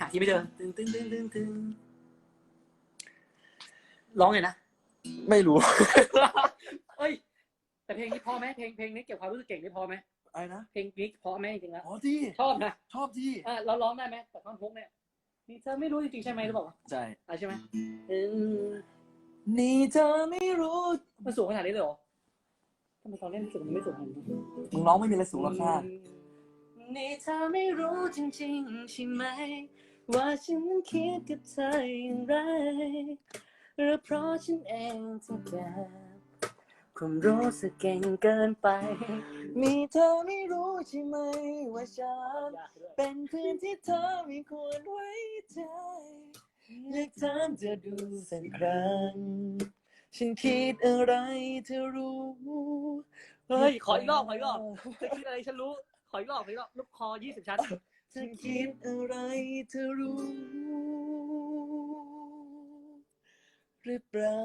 หาที่ไม่เจอตึงตึงตึงตึงตึงร้องไงนะ ไม่รู้ เอ้ย แต่เพลงนี้พอไหมเพลงเพลงนี้เก็บความรู้สึกเก่งได้พอไหมอะไรนะ เพลงนี้พอไหมจริงๆแล้วอ๋อที่ ชอบนะชอบที่ อะเราร้องได้ไหมแต่ท่อนฮุกเนี่ยนี่เธอไม่รู้จริงๆใช่ไหมหรือเปล่าวะใช่ อะใช่ไหมเออนี่เธอไม่รู้มันสูงขนาดนี้เลยเหรอทำไมตอนเล่นรู้สึกมันไม่สูงขนาดนี้มึงร้องไม่มีอะไรสูงหรอกค่ะ นี่เธอไม่รู้จริงๆใช่ไหม ว่าฉันนั้นคิดกับเธออย่างไร หรือเพราะฉันเองที่เก็บความรู้สึกเก่งเกินไป มีเธอไม่รู้ใช่ไหม ว่าฉัน เป็นเพื่อนที่เธอไม่ควรไว้ใจอยากถามเธอดูสักครั้ง ฉันคิดอะไรเธอรู้ เฮ้ย ขออีกรอบ ขออีกรอบเธอคิดอะไรฉันรู้ ออีกรอบขออีกรอบลูกคอยี่สิบชั้นฉันคิดอะไรเธอรู้ หรือเปล่า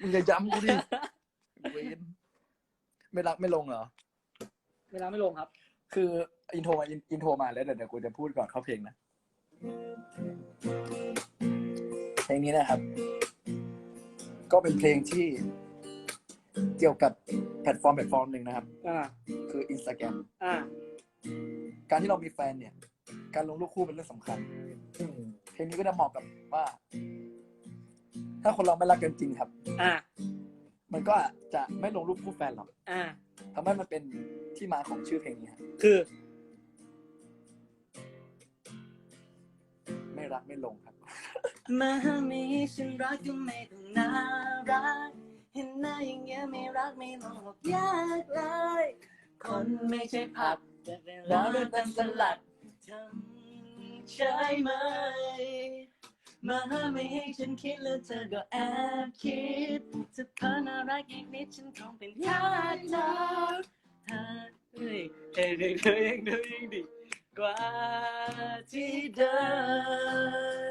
มึงจะย้ำกูดิเวนไม่รักไม่ลงเหรอ เวลาไม่ลงครับ คืออินโทรมาอินอินโทรมาแล้วเดี๋ยวเดี๋ยวกูจะพูดก่อนเข้าเพลงนะ เพลงนี้นะครับ ก็เป็นเพลงที่ เกี่ยวกับแพลตฟอร์มแพลตฟอร์มหนึ่งนะครับ อ่าคือ Instagram อ่าการที่เรามีแฟนเนี่ย การลงรูปคู่เป็นเรื่องสำคัญเพลงนี้ก็จะเหมาะกับว่า ถ้าคนเราไม่รักกันจริงครับ อ่ามันก็อาจจะไม่ลงรูปคู่แฟนหรอกอ่าทำให้มันเป็นที่มาของชื่อเพลงนี้ครับคือ ไม่รักไม่ลงครับ มามีฉันรักก็ไม่ต้องน่ารัก เห็นหน้าอย่างเงี้ยไม่รักไม่ลงหรอกยากเลย คนไม่ใช่ผักแต่เป็นร้านเป็นสลัดทำใช่ไหม มาไม่ให้ฉันคิดแล้วเธอก็แอบคิดจะพาน่ารักอีกนิดฉันคงเป็นยากนะเธอเฮ้ยเฮ้ยเฮ้ยเฮ้ยเฮ้ยยังดีกว่าที่เดิ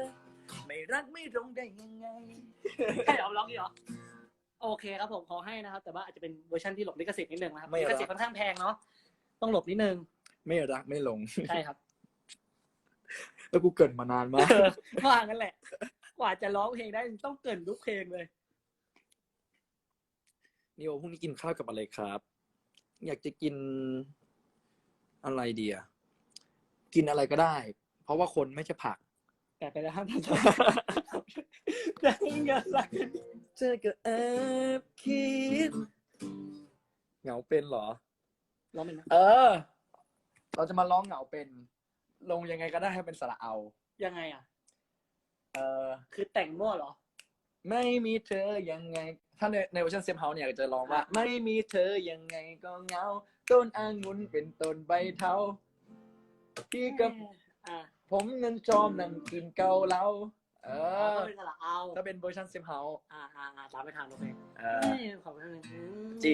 มไม่รักไม่ลงได้ยังไงให้เอาร้องอีกเหรอ โอเคครับผมขอให้นะครับ แต่ว่าอาจจะเป็นเวอร์ชันที่หลบลิขสิทธิ์นิดนึงนะครับไม่ลิหรขอกสิทธิ์ค่อนข้างแพงเนาะต้องหลบนิดนึงไม่รักไม่ลง ใช่ครับ แล้วกูเกรินมานานมาก เออว่างั้นแหละ กว่าจะร้องเพลงได้ต้องเกรินทุกเพลงเลย นิโอพรุ่งนี้กินข้าวกับอะไรครับ อยากจะกินอะไรดีอะกินอะไรก็ได้ เพราะว่าคนไม่ใช่ผัก แต่ไปแล้วห้ามทำได้เงินละ เจอก็แอบคิด เหงาเป็นเหรอ ร้องเป็นไหมเออ เราจะมาร้องเหงาเป็น ลงยังไงก็ได้ให้เป็นสระเอา ยังไงอะ เออ คือแต่งมั่วเหรอ ไม่มีเธอยังไง ถ้าในในเวอร์ชันเซมเฮาเนี่ยจะร้องว่า ไม่มีเธอยังไงก็เหงา ต้นองุ่นเป็นต้นใบเทาที่กับ อ่าผมนั้นจอมนั่งกินเกาเหลา เอเอออเป็นสระเอาถ้าเป็นเวอร์ชันเซมเฮาอ่าอ่าอ่าตามไปทางโอเคเอเอ้อยขอบคุณนะ จี